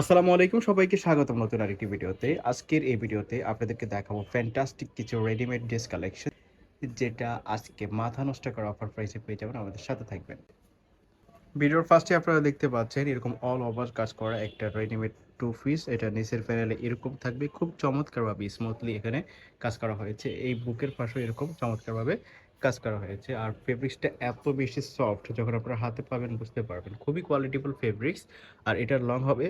আসসালামু আলাইকুম, সবাইকে স্বাগতম নতুন আরেকটি ভিডিওতে। আজকের এই ভিডিওতে আপনাদেরকে দেখাবো ফ্যান্টাস্টিক কিছু রেডিমেড ড্রেস কালেকশন যেটা আজকে মাথা নষ্ট করা অফার প্রাইসে পেয়ে যাবেন, আমাদের সাথে থাকবেন। ভিডিওর ফার্স্টে আপনারা দেখতে পাচ্ছেন, এরকম অল ওভার কাজ করা একটা রেডিমেড টু পিস এটা নিচের প্যানেলে এরকম থাকবে, খুব চমৎকারভাবে স্মুথলি এখানে কাজ করা হয়েছে। এই বুকের পাশেও এরকম চমৎকারভাবে কাজ করা হয়েছে, আর ফেব্রিক্সটা এত বেশি সফট যখন আপনারা হাতে পাবেন বুঝতে পারবেন, খুবই কোয়ালিটিফুল ফেব্রিক্স আর এটার লং হবে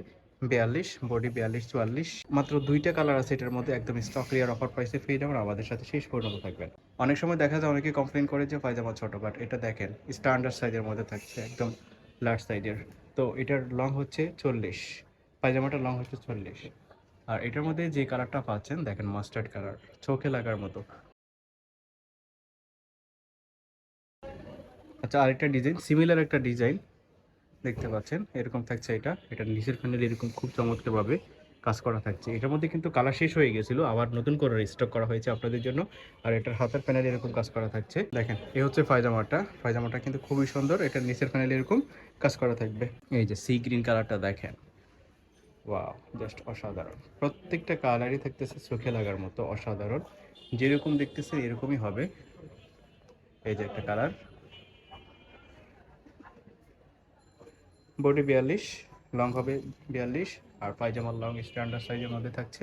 বিয়াল্লিশ, বডি বিয়াল্লিশ, চুয়াল্লিশ। মাত্র দুইটা কালার আছে এটার মধ্যে, একদম স্টক ক্লিয়ার অফার প্রাইসে পেয়ে যাবেন আমাদের সাথে শেষ পর্যন্ত থাকবেন। অনেক সময় দেখা যায় অনেকে কমপ্লেন করে যে পায়জামা ছোট বাট এটা দেখেন স্ট্যান্ডার্ড সাইজের মধ্যে থাকছে, একদম লার্জ সাইজের তো এটার লং হচ্ছে চল্লিশ, পায়জামাটার লং হচ্ছে চল্লিশ। আর এটার মধ্যে যে কালারটা পাচ্ছেন, দেখেন মাস্টার্ড কালার চোখে লাগার মতো। আচ্ছা আরেকটা ডিজাইন সিমিলার একটা ডিজাইন দেখতে পাচ্ছেন, এরকম থাকছে এটা। এটা নিচের প্যানেল এরকম খুব চমৎকারভাবে কাজ করা থাকছে। এটার মধ্যে কিন্তু কালার শেষ হয়ে গেছিল, আবার নতুন করে স্টক করা হয়েছে আপনাদের জন্য। আর এটার হাতের প্যানেল এরকম কাজ করা থাকছে। দেখেন, এ হচ্ছে পায়জামাটা। পায়জামাটা কিন্তু খুবই সুন্দর এটার নিচের প্যানেল এরকম কাজ করা থাকবে। এই যে সি গ্রিন কালারটা দেখেন। ওয়াও জাস্ট অসাধারণ। প্রত্যেকটা কালারই থাকতেছে চোখে লাগার মতো অসাধারণ। যেরকম দেখতেছে এরকমই হবে। এই যে একটা কালার বডি বিয়াল্লিশ, লং হবে বিয়াল্লিশ, আর পায়জামার লং স্ট্যান্ডার্ড সাইজের মধ্যে থাকছে।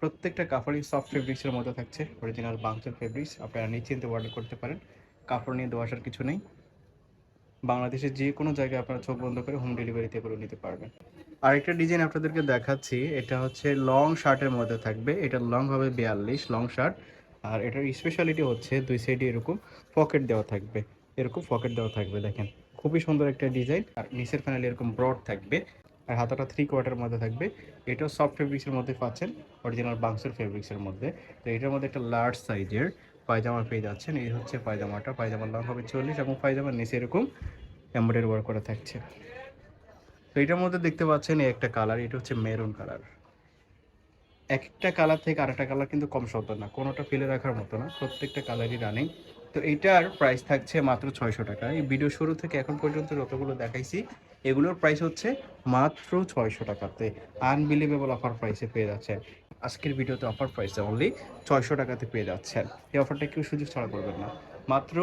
প্রত্যেকটা কাপড়ই সফট ফেব্রিক্সের মধ্যে থাকছে অরিজিনাল বাংচের ফেব্রিক্স আপনারা নিশ্চিন্তে অর্ডার করতে পারেন। কাপড় নিয়ে দোয়াশার কিছু নেই। বাংলাদেশের যে কোনো জায়গায় আপনারা চোখ বন্ধ করে হোম ডেলিভারিতে করে নিতে পারবেন। আরেকটা ডিজাইন আপনাদেরকে দেখাচ্ছি, এটা হচ্ছে লং শার্টের মধ্যে থাকবে। এটা লং হবে বিয়াল্লিশ লং শার্ট আর এটার স্পেশালিটি হচ্ছে দুই সাইডে এরকম পকেট দেওয়া থাকবে। এরকম পকেট দেওয়া থাকবে, দেখেন। খুবই সুন্দর একটা ডিজাইন। আর নিচের প্যানেল এরকম ব্রড থাকবে, আর হাতাটা থ্রি কোয়ার্টার মধ্যে থাকবে। এটাও সফট ফেব্রিক্সের মধ্যে পাচ্ছেন অরিজিনাল বাংসের ফেব্রিক্সের মধ্যে। তো এটার মধ্যে একটা লার্জ সাইজের পায়জামা পেয়ে যাচ্ছেন। এই হচ্ছে পায়জামাটা। পায়জামার লং হবে চল্লিশ এবং পায়জামার নিচে এরকম এমব্রয়ডারি ওয়ার্ক করা থাকছে। তো এটার মধ্যে দেখতে পাচ্ছেন এই একটা কালার এটা হচ্ছে মেরুন কালার একটা কালার থেকে আরেকটা কালার কিন্তু কম শব্দ না, কোনোটা ফেলে রাখার মতো না, প্রত্যেকটা কালারই রানিং তো এইটার প্রাইস থাকছে মাত্র ছয়শো টাকা। এই ভিডিও শুরু থেকে এখন পর্যন্ত যতগুলো দেখাইছি, এগুলোর প্রাইস হচ্ছে মাত্র ছয়শো টাকাতে। আনবিলিভেবল অফার প্রাইসে পেয়ে যাচ্ছেন। আজকের ভিডিওতে অফার প্রাইসে অনলি ছয়শো টাকাতে পেয়ে যাচ্ছেন। এই অফারটা কেউ সুযোগ ছাড়া করবেন না। মাত্র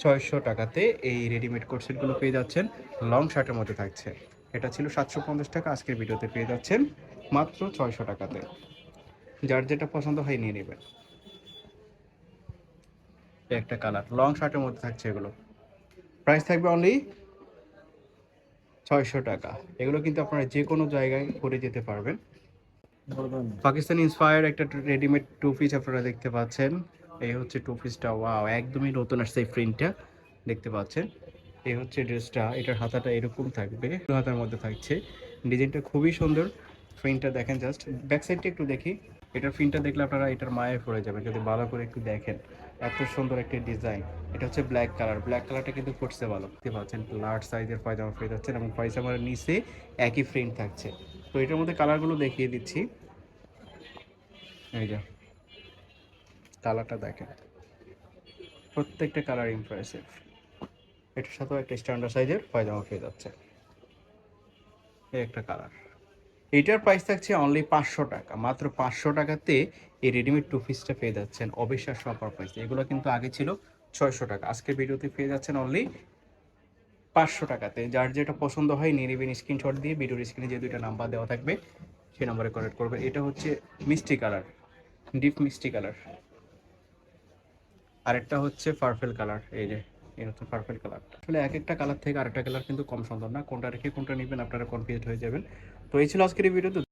ছয়শো টাকাতে এই রেডিমেড কোর্সেটগুলো পেয়ে যাচ্ছেন। লং শার্টের মধ্যে থাকছে। এটা ছিল সাতশো পঞ্চাশ টাকা আজকের ভিডিওতে পেয়ে যাচ্ছেন মাত্র ছয়শো টাকাতে। যার যেটা পছন্দ হয় নিয়ে নেবেন। একটা কালার। লং শার্টের মধ্যে থাকছে এগুলো। প্রাইস থাকবে অনলি ছয়শো টাকা। এগুলো কিন্তু আপনারা যে কোনো জায়গায় পরে যেতে পারবেন। পাকিস্তান ইন্সপায়ার একটা রেডিমেড টু পিস আপনারা দেখতে পাচ্ছেন। এই হচ্ছে টু পিসটা ওয়াও একদমই নতুন আসছে এই প্রিন্টটা দেখতে পাচ্ছেন? এই হচ্ছে ড্রেসটা এটার হাতাটা এরকম থাকবে, হাতার মধ্যে থাকছে। ডিজাইনটা খুবই সুন্দর। প্রিন্টটা দেখেন জাস্ট ব্যাক সাইডটা একটু দেখি। এটার প্রিন্টটা দেখলে আপনারা এটার মায়ে পড়ে যাবেন, যদি ভালো করে একটু দেখেন। এত সুন্দর একটা ডিজাইন এটা হচ্ছে ব্ল্যাক কালার ব্ল্যাক কালারটা কিন্তু ফুটছে ভালো। দেখতে পাচ্ছেন লার্জ সাইজের পায়জামা পেয়ে যাচ্ছেন এবং পায়জামার নিচে একই প্রিন্ট থাকছে। তো এটার মধ্যে কালারগুলো দেখিয়ে দিচ্ছি। এই যে কালারটা দেখেন। প্রত্যেকটা কালার ইমপ্রেসিভ এটার সাথেও একটা স্ট্যান্ডার্ড সাইজের পায়জামা পেয়ে যাচ্ছে। এই একটা কালার এইটার প্রাইস থাকছে অনলি পাঁচশো টাকা। মাত্র পাঁচশো টাকাতে এই রেডিমেড টু পিসটা পেয়ে যাচ্ছেন অবিশ্বাস্য অফার প্রাইস এগুলো কিন্তু আগে ছিল ছয়শো টাকা। আজকের ভিডিওতে পেয়ে যাচ্ছেন অনলি পাঁচশো টাকাতে। যার যেটা পছন্দ হয় নিয়ে নেবেন স্ক্রিনশট দিয়ে। ভিডিওর স্ক্রিনে যে দুইটা নাম্বার দেওয়া থাকবে, সেই নাম্বারে কানেক্ট করবে এটা হচ্ছে মিষ্টি কালার ডিপ মিষ্টি কালার আরেকটা হচ্ছে পার্পেল কালার এই যে, এই হচ্ছে পার্পেল কালার আসলে এক একটা কালার থেকে আরেকটা কালার কিন্তু কম সুন্দর না। কোনটা রেখে কোনটা নেবেন আপনারা কনফিউজ হয়ে যাবেন। তো এই ছিল আজকের এই ভিডিও